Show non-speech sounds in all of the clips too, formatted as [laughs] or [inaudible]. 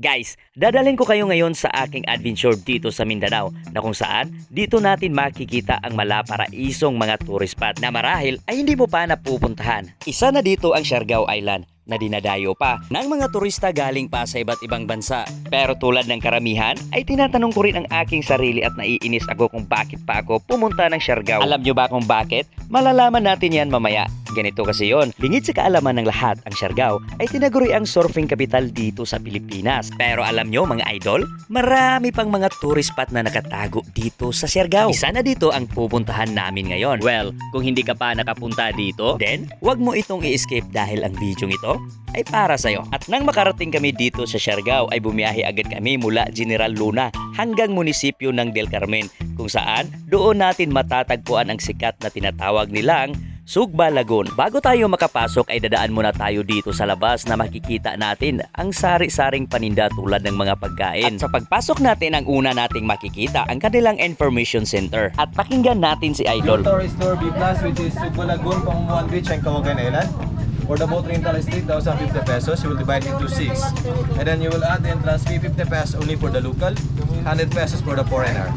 Guys, dadalhin ko kayo ngayon sa aking adventure dito sa Mindanao na kung saan dito natin makikita ang malaparaisong mga tourist spot na marahil ay hindi mo pa napupuntahan. Isa na dito ang Siargao Island na dinadayo pa ng mga turista galing pa sa iba't ibang bansa. Pero tulad ng karamihan, ay tinatanong ko rin ang aking sarili at naiinis ako kung bakit pa ako pumunta ng Siargao. Alam nyo ba kung bakit? Malalaman natin yan mamaya. Ganito kasi yon. Lingid sa kaalaman ng lahat, ang Siargao ay tinaguri ang surfing capital dito sa Pilipinas. Pero alam nyo mga idol, marami pang mga tourist spot na nakatago dito sa Siargao. Isa na dito ang pupuntahan namin ngayon. Well, kung hindi ka pa nakapunta dito, then wag mo itong i-escape dahil ang video ito ay para sa'yo. At nang makarating kami dito sa Siargao ay bumiyahe agad kami mula General Luna hanggang munisipyo ng Del Carmen kung saan doon natin matatagpuan ang sikat na tinatawag nilang Sugba Lagoon. Bago tayo makapasok ay dadaan muna tayo dito sa labas na makikita natin ang sari-saring paninda tulad ng mga pagkain. At sa pagpasok natin ang una nating makikita ang kanilang information center. At pakinggan natin si Idol. Tourist tour B Plus which is Subo Lagoon, Pangumuan Beach and Kawagan. For the boat rental is 3,050 pesos. You will divide into 6. And then you will add the entrance fee 50 pesos only for the local, 100 pesos for the foreigner.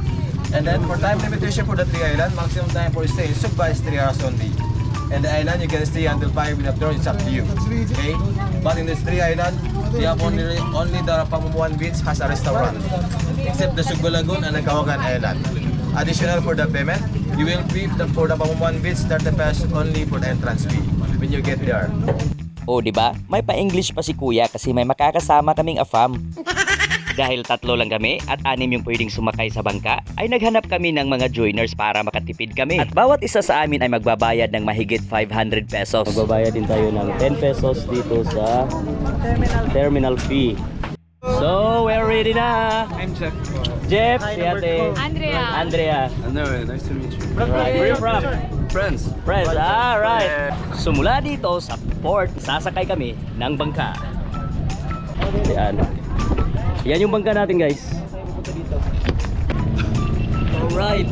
And then for time limitation for the three island, maximum time for stay in Sugba is 3 hours only. And the island you can stay until 5 in afternoon, it's up to you. Okay? But in this three island, you have only only the Pamumuan Beach has a restaurant. Except the Subo Lagoon and the Kawagan Island. Additional for the payment, you will pay the, for the Pamumuan Beach 30 pesos only for the entrance fee you get there. O, di ba? May pa-English pa si Kuya kasi may makakasama kaming afam. [laughs] Dahil tatlo lang kami at anim yung pwedeng sumakay sa bangka, ay naghanap kami ng mga joiners para makatipid kami. At bawat isa sa amin ay magbabayad ng mahigit 500 pesos. Magbabayad din tayo ng 10 pesos dito sa terminal fee. So, we're ready na! I'm Jeff. Jeff, si ate Andrea. Andrea. Hello, nice to meet you. Where you from? Friends. Friends, alright. Sumula dito sa port, sasakay kami ng bangka. Yan. Yan yung bangka natin guys. Alright.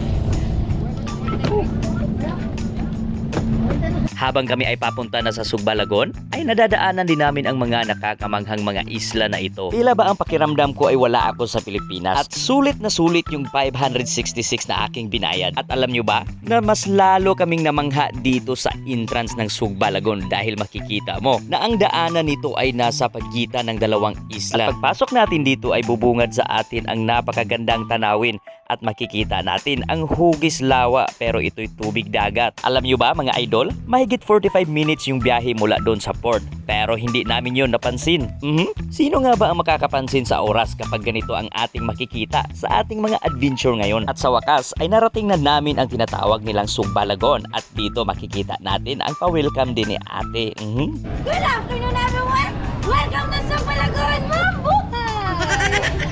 Habang kami ay papunta na sa Sugbalagon, ay nadadaanan din namin ang mga nakakamanghang mga isla na ito. Tila ba ang pakiramdam ko ay wala ako sa Pilipinas? At sulit na sulit yung 566 na aking binayad. At alam nyo ba, na mas lalo kaming namangha dito sa entrance ng Sugbalagon dahil makikita mo na ang daanan nito ay nasa pagitan ng dalawang isla. At pagpasok natin dito ay bubungad sa atin ang napakagandang tanawin at makikita natin ang hugis lawa pero ito'y tubig dagat. Alam nyo ba mga idol, mahigit 45 minutes yung biyahe mula doon sa port pero hindi namin yon napansin. Mhm. Sino nga ba ang makakapansin sa oras kapag ganito ang ating makikita sa ating mga adventure ngayon? At sa wakas ay narating na namin ang tinatawag nilang Sugbalagon at dito makikita natin ang pa-welcome din ni ate. Mhm. Good afternoon, everyone! Welcome to Sumbalagon! Mabuhay!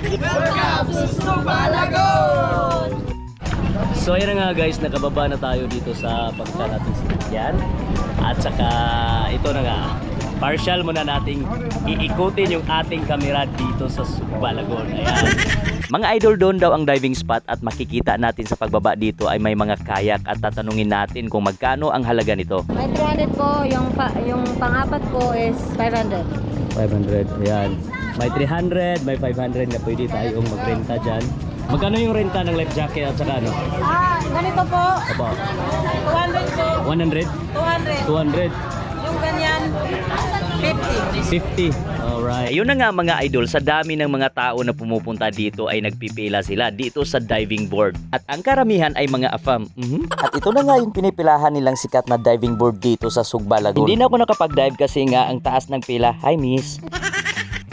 Welcome to Sumbalagon! So ayun nga guys, nakababa na tayo dito sa pagka natin sinakyan. At saka ito na nga, partial muna nating iikutin yung ating kamera dito sa Balagon. Ayan. Mga idol doon daw ang diving spot at makikita natin sa pagbaba dito ay may mga kayak at tatanungin natin kung magkano ang halaga nito. May 300 po, yung, pa, yung pang-apat po is 500. 500, ayan. May 300, may 500 na pwede tayong magrenta dyan. Magkano yung renta ng life jacket at saka ano? Ah, ganito po. Opo, 200 po. 100? 200. 200? Yung ganyan, 50. 50. Alright. Ayun na nga mga idol, sa dami ng mga tao na pumupunta dito ay nagpipila sila dito sa diving board. At ang karamihan ay mga afam. Mhm. At ito na nga yung pinipilahan nilang sikat na diving board dito sa Sugba Lagoon. Hindi na ako nakapag-dive kasi nga ang taas ng pila. Hi miss!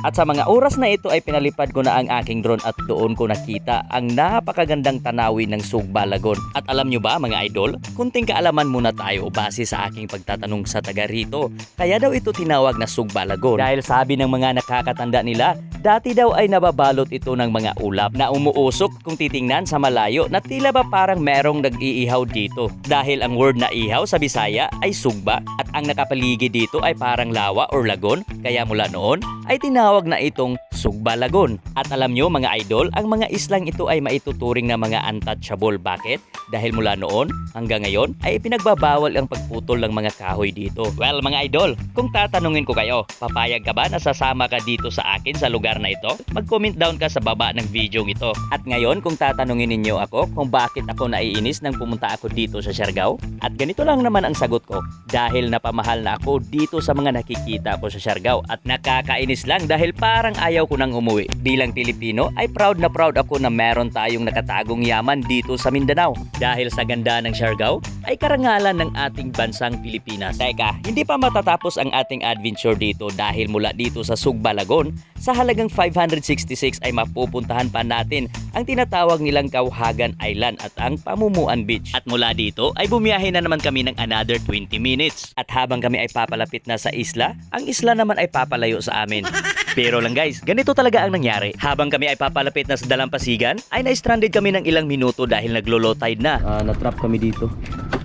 At sa mga oras na ito ay pinalipad ko na ang aking drone at doon ko nakita ang napakagandang tanawin ng Sugba Lagoon. At alam nyo ba mga idol, kunting kaalaman muna tayo base sa aking pagtatanong sa taga rito. Kaya daw ito tinawag na Sugba Lagoon. Dahil sabi ng mga nakakatanda nila, dati daw ay nababalot ito ng mga ulap na umuusok kung titingnan sa malayo na tila ba parang merong nag-iihaw dito. Dahil ang word na ihaw sa Bisaya ay sugba at ang nakapaligid dito ay parang lawa or lagon. Kaya mula noon ay tinawag na itong Sugbalagon. At alam nyo mga idol, ang mga islang ito ay maituturing na mga untouchable. Bakit? Dahil mula noon hanggang ngayon ay ipinagbabawal ang pagputol ng mga kahoy dito. Well mga idol, kung tatanungin ko kayo, papayag ka ba na sasama ka dito sa akin sa lugar na ito? Mag-comment down ka sa baba ng video ito. At ngayon kung tatanungin ninyo ako kung bakit ako naiinis nang pumunta ako dito sa Siargao? At ganito lang naman ang sagot ko. Dahil napamahal na ako dito sa mga nakikita ko sa Siargao at nakakainis lang dahil parang ayaw ko nang umuwi. Bilang Pilipino ay proud na proud ako na meron tayong nakatagong yaman dito sa Mindanao. Dahil sa ganda ng Siargao ay karangalan ng ating bansang Pilipinas. Teka, hindi pa matatapos ang ating adventure dito dahil mula dito sa Sugbalagon sa halagang 566 ay mapupuntahan pa natin ang tinatawag nilang Kauhagan Island at ang Pamumuan Beach. At mula dito ay bumiyahe na naman kami ng another 20 minutes. At habang kami ay papalapit na sa isla, ang isla naman ay papalayo sa amin. [laughs] Pero lang guys, ganito talaga ang nangyari. Habang kami ay papalapit na sa Dalampasigan, ay na-stranded kami ng ilang minuto dahil naglo-low tide na. Ah, na-trap kami dito.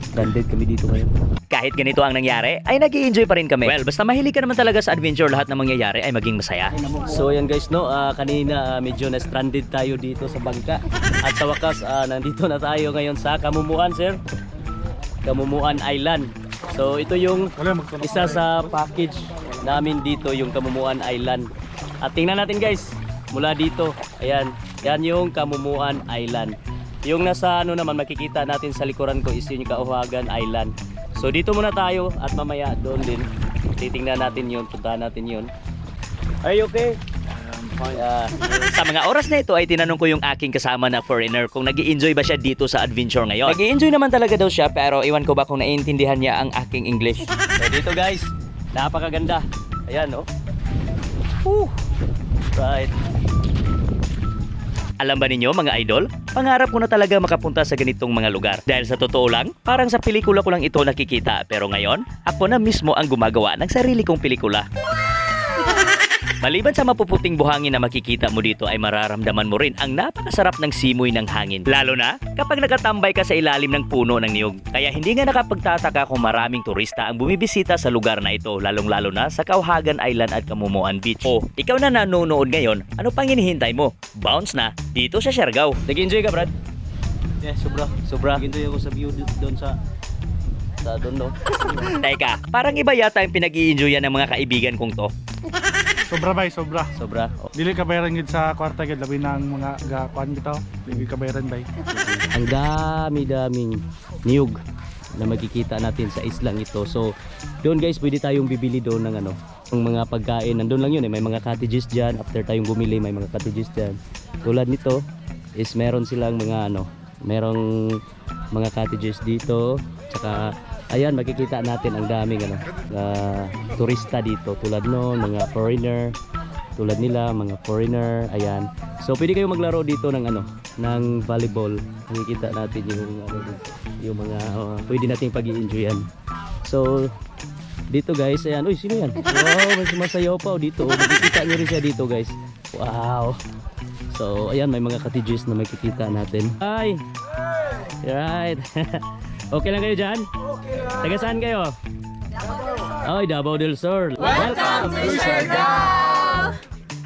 Stranded kami dito ngayon. Kahit ganito ang nangyari, ay nag enjoy pa rin kami. Well, basta mahilig ka naman talaga sa adventure, lahat ng mangyayari ay maging masaya. So yan guys no, ah, kanina ah, medyo na stranded tayo dito sa bangka. At sa wakas ah, nandito na tayo ngayon sa Kamumuan sir. Kamumuan Island. So ito yung isa sa package namin dito yung Kamumuan Island. At tingnan natin guys, mula dito, ayan, yan yung Kamumuan Island. Yung nasa ano naman makikita natin sa likuran ko is yung Kauhagan Island. So dito muna tayo at mamaya doon din. Titingnan natin yun, puntahan natin yun. Are you okay? Yeah. Sa mga oras na ito ay tinanong ko yung aking kasama na foreigner kung nag enjoy ba siya dito sa adventure ngayon. nag enjoy naman talaga daw siya pero iwan ko ba kung naiintindihan niya ang aking English. So dito guys, napakaganda. Ayan oh. Whew. Right. Alam ba ninyo mga idol? Pangarap ko na talaga makapunta sa ganitong mga lugar. Dahil sa totoo lang, parang sa pelikula ko lang ito nakikita. Pero ngayon, ako na mismo ang gumagawa ng sarili kong pelikula. Maliban sa mapuputing buhangin na makikita mo dito ay mararamdaman mo rin ang napakasarap ng simoy ng hangin. Lalo na kapag nakatambay ka sa ilalim ng puno ng niyog. Kaya hindi nga nakapagtataka kung maraming turista ang bumibisita sa lugar na ito, lalong-lalo na sa Kauhagan Island at Kamumuan Beach. O, ikaw na nanonood ngayon, ano pang hinihintay mo? Bounce na dito sa Siargao. Nag-enjoy ka, Brad? Yeah, sobra. Sobra. Nag-enjoy ako sa view doon sa sa doon no. [laughs] Teka, parang iba yata yung pinag-i-enjoyan ng mga kaibigan kong to. [laughs] Sobra bay, sobra. Sobra. Dili ka bayaran gid sa kwarta gid labi ng mga gakuan bitaw. Dili ka bayaran bay. Ang dami-daming niyog na makikita natin sa islang ito. So, doon guys, pwede tayong bibili doon ng ano, ng mga pagkain. Nandun lang yun eh, may mga cottages dyan. After tayong bumili, may mga cottages dyan. Tulad nito, is meron silang mga ano, merong mga cottages dito. Tsaka, ayan, makikita natin ang daming ano, ah, turista dito. Tulad noon, mga foreigner, tulad nila, mga foreigner, ayan. So, pwede kayo maglaro dito ng ano, ng volleyball. Makikita natin yung ano, yung mga uh, pwede nating pag-i-enjoyan. So, dito guys, ayan. Uy, sino yan? Wow, may sumasayaw pa oh, dito. Oh. Makikita nyo rin siya dito guys. Wow. So, ayan, may mga cottages na makikita natin. Hi! Right. [laughs] okay lang kayo dyan? Okay lang. Taga saan kayo? Ay, Davao del Sur. Welcome to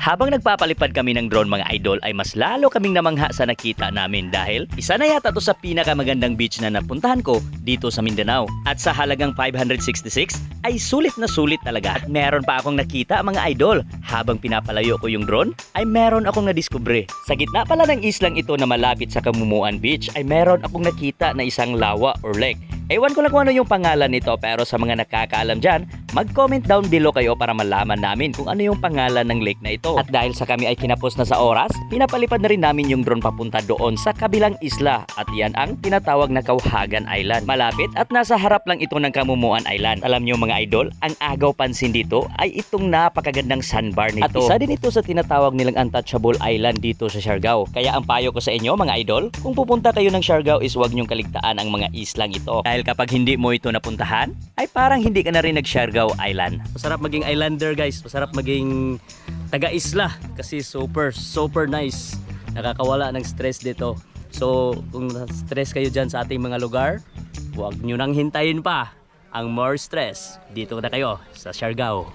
Habang nagpapalipad kami ng drone mga idol ay mas lalo kaming namangha sa nakita namin dahil isa na yata to sa pinakamagandang beach na napuntahan ko dito sa Mindanao. At sa halagang 566 ay sulit na sulit talaga. At meron pa akong nakita mga idol. Habang pinapalayo ko yung drone ay meron akong nadiskubre. Sa gitna pala ng islang ito na malapit sa Kamumuan Beach ay meron akong nakita na isang lawa or lake. Ewan ko lang kung ano yung pangalan nito pero sa mga nakakaalam dyan, mag-comment down below kayo para malaman namin kung ano yung pangalan ng lake na ito. At dahil sa kami ay kinapos na sa oras, pinapalipad na rin namin yung drone papunta doon sa kabilang isla at yan ang tinatawag na Kauhagan Island. Malapit at nasa harap lang ito ng Kamumuan Island. Alam nyo mga idol, ang agaw pansin dito ay itong napakagandang sandbar nito. At isa din ito sa tinatawag nilang untouchable island dito sa Siargao. Kaya ang payo ko sa inyo mga idol, kung pupunta kayo ng Siargao is huwag nyong kaligtaan ang mga islang ito. Dahil kapag hindi mo ito napuntahan, ay parang hindi ka na rin nag-Siargao Island. Masarap maging islander guys. Masarap maging taga-isla kasi super super nice. Nakakawala ng stress dito. So kung stress kayo dyan sa ating mga lugar, huwag nyo nang hintayin pa ang more stress. Dito na kayo sa Siargao.